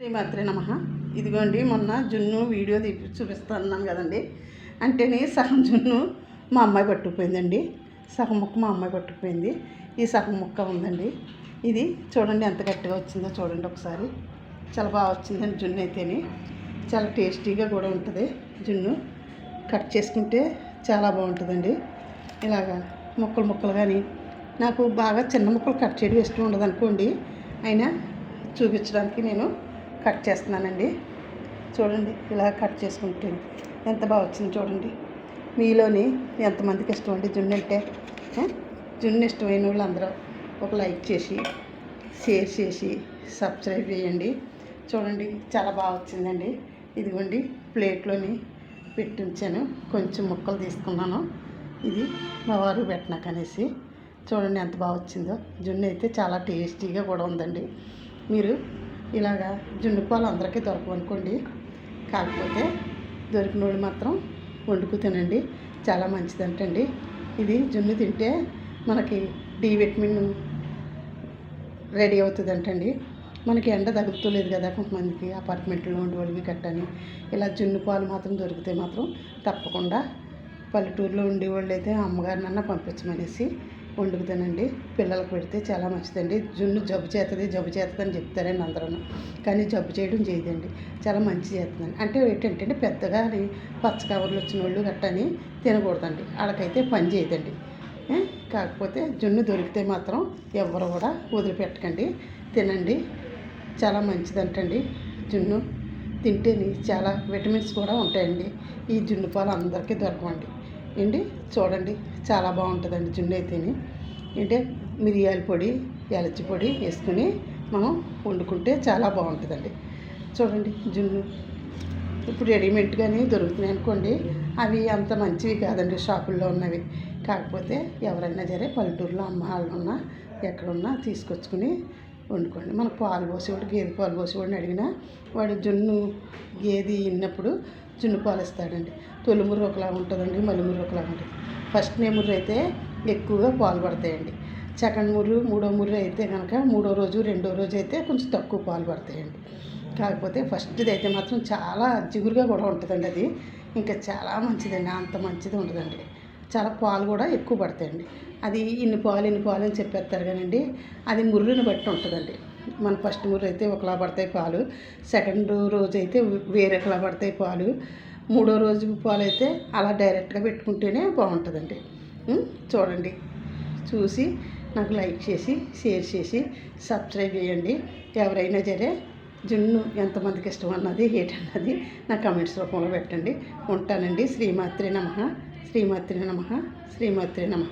శ్రీమాత్రే నమ. ఇదిగోండి మొన్న జున్ను వీడియో తీపి చూపిస్తున్నాను కదండి. అంటేనే సగం జున్ను మా అమ్మాయి పట్టుకుపోయిందండి. సగం ముక్క మా అమ్మాయి పట్టుకుపోయింది. ఈ సగం ముక్క ఉందండి. ఇది చూడండి ఎంత గట్టిగా వచ్చిందో చూడండి ఒకసారి. చాలా బాగా వచ్చిందండి జున్ను అయితేనే. చాలా టేస్టీగా కూడా ఉంటుంది జున్ను. కట్ చేసుకుంటే చాలా బాగుంటుందండి. ఇలాగా ముక్కలు ముక్కలు కానీ నాకు బాగా చిన్న ముక్కలు కట్ చేయడం ఇష్టం ఉండదు అనుకోండి అయినా చూపించడానికి నేను కట్ చేస్తున్నానండి. చూడండి ఇలా కట్ చేసుకుంటుంది ఎంత బాగా వచ్చింది చూడండి. మీలోని ఎంతమందికి ఇష్టం అండి? జున్ను అంటే జున్ను ఇష్టమైన వాళ్ళు అందరూ ఒక లైక్ చేసి షేర్ చేసి సబ్స్క్రైబ్ చేయండి. చూడండి చాలా బాగా వచ్చిందండి. ఇదిగోండి ప్లేట్లోని పెట్టి ఉంచాను కొంచెం ముక్కలు తీసుకున్నాను. ఇది మా వారు పెట్టినాక అనేసి. చూడండి ఎంత బాగా వచ్చిందో. జున్ను అయితే చాలా టేస్టీగా కూడా ఉందండి. మీరు ఇలాగా జున్ను పాలు అందరికీ దొరకవు అనుకోండి. కాకపోతే దొరికిన వాళ్ళు మాత్రం వండుకు తినండి. చాలా మంచిదంటండి. ఇది జున్ను తింటే మనకి డి విటమిన్ రెడీ అవుతుందంటండి. మనకి ఎండ తగులుతలేదు కదా కొంతమందికి అపార్ట్మెంట్లో ఉండే వాళ్ళకి కట్టని ఇలా జున్ను పాలు మాత్రం దొరికితే మాత్రం తప్పకుండా పల్లెటూరులో ఉండేవాళ్ళు అయితే అమ్మగారినన్నా పంపించమనేసి వండుకుతానండి పిల్లలకు పెడితే చాలా మంచిదండి. జున్ను జబ్బు చేస్తుంది జబ్బు చేస్తుంది అని చెప్తారండి అందరూ కానీ జబ్బు చేయడం చేయదండి. చాలా మంచి చేస్తుందండి అంటే ఏంటంటే పెద్దగా పచ్చ కవర్లు వచ్చిన వాళ్ళు గట్టని తినకూడదండి. వాళ్ళకైతే పని చేయదండి. కాకపోతే జున్ను దొరికితే మాత్రం ఎవరు కూడా వదిలిపెట్టకండి. తినండి. చాలా మంచిదంటండి జున్ను. తింటేని చాలా విటమిన్స్ కూడా ఉంటాయండి. ఈ జున్ను పాలు అందరికీ దొరకవండి. ఏంటి? చూడండి. చాలా బాగుంటుందండి జున్ను అయితేని. అంటే మిరియాల పొడి ఎలచి పొడి వేసుకుని మనం వండుకుంటే చాలా బాగుంటుందండి. చూడండి జున్ను. ఇప్పుడు రెడీమేడ్ కానీ దొరుకుతున్నాయి అనుకోండి. అవి అంత మంచివి కాదండి షాపుల్లో ఉన్నవి. కాకపోతే ఎవరైనా సరే పల్లెటూరులో అమ్మ వాళ్ళు ఉన్నా ఎక్కడున్నా తీసుకొచ్చుకుని వండుకోండి. మనకు పాలు పోసేవాడు గేదె పాలు పోసేవాడిని అడిగినా వాడు జున్ను గేదె ఇన్నప్పుడు జున్ను పాలు ఇస్తాడండి తొలి ముర్రు ఒకలా ఉంటుందండి మలి ముర్రు ఒకలా ఉంటుంది. ఫస్ట్ నే ముర్రు అయితే ఎక్కువగా పాలు పడతాయండి. సెకండ్ ముర్రు మూడో ముర్రు అయితే కనుక మూడో రోజు రెండో రోజు అయితే కొంచెం తక్కువ పాలు పడతాయండి. కాకపోతే ఫస్ట్ది అయితే మాత్రం చాలా జిగురుగా కూడా ఉంటుందండి అది. ఇంకా చాలా మంచిదండి అంత మంచిది ఉంటుందండి చాలా పాలు కూడా ఎక్కువ పడతాయండి. అది ఇన్ని పాలు ఇన్ని పాలు అని చెప్పేస్తారు కానండి అది ముర్రుని బట్టి ఉంటుందండి. మన ఫస్ట్ ముర్రు అయితే ఒకలా పడతాయి పాలు. సెకండ్ రోజు అయితే వేరేలా పడతాయి పాలు. మూడో రోజు పాలు అయితే అలా డైరెక్ట్గా పెట్టుకుంటేనే బాగుంటుందండి. చూడండి. చూసి నాకు లైక్ చేసి షేర్ చేసి సబ్స్క్రైబ్ చేయండి. ఎవరైనా సరే జున్ను ఎంతమందికి ఇష్టం అన్నది ఏంటన్నది నా కమెంట్స్ రూపంలో పెట్టండి. ఉంటానండి. శ్రీమాత్రి నమ. శ్రీమాత్రి నమ. శ్రీమాత్రి నమ.